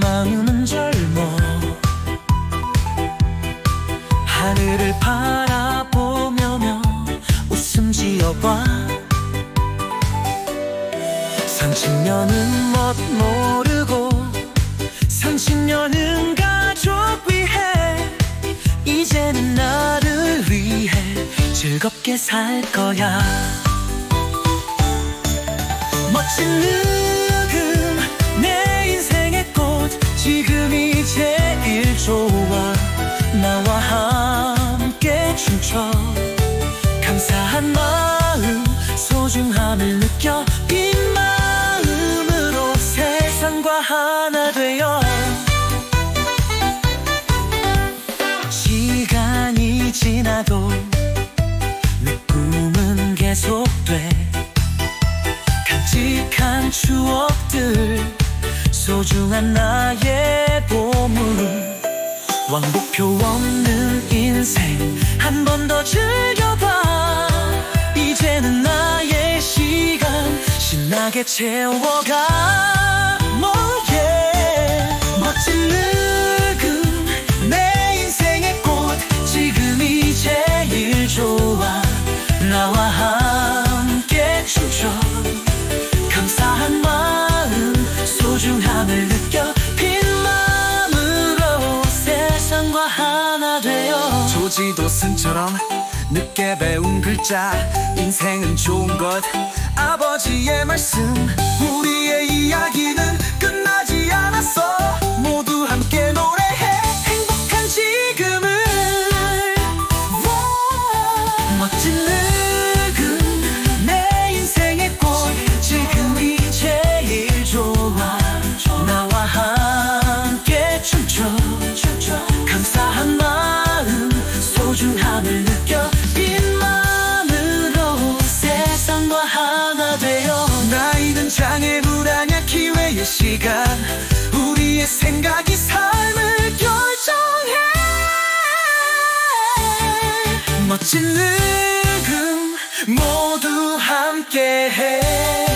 마음은 젊어. 하늘을 바라보며 웃음 지어봐. 30년은 멋 모르고 30년은 가족 위해 이제는 나를 위해 즐겁게 살 거야. 멋진 눈 나와 함께 춤춰. 감사한 마음 소중함을 느껴. 빈 마음으로 세상과 하나 되어. 시간이 지나도 내 꿈은 계속돼. 간직한 추억들 소중한 나의 보물 왕복표 없는 인생 한 번 더 즐겨봐 이제는 나의 시간 신나게 채워가 yeah. 멋진 도슨처럼 늦게 배운 글자 인생은 좋은 것 아버지의 말씀 우리 시간 우리의 생각이 삶을 결정해. 멋진 느낌 모두 함께해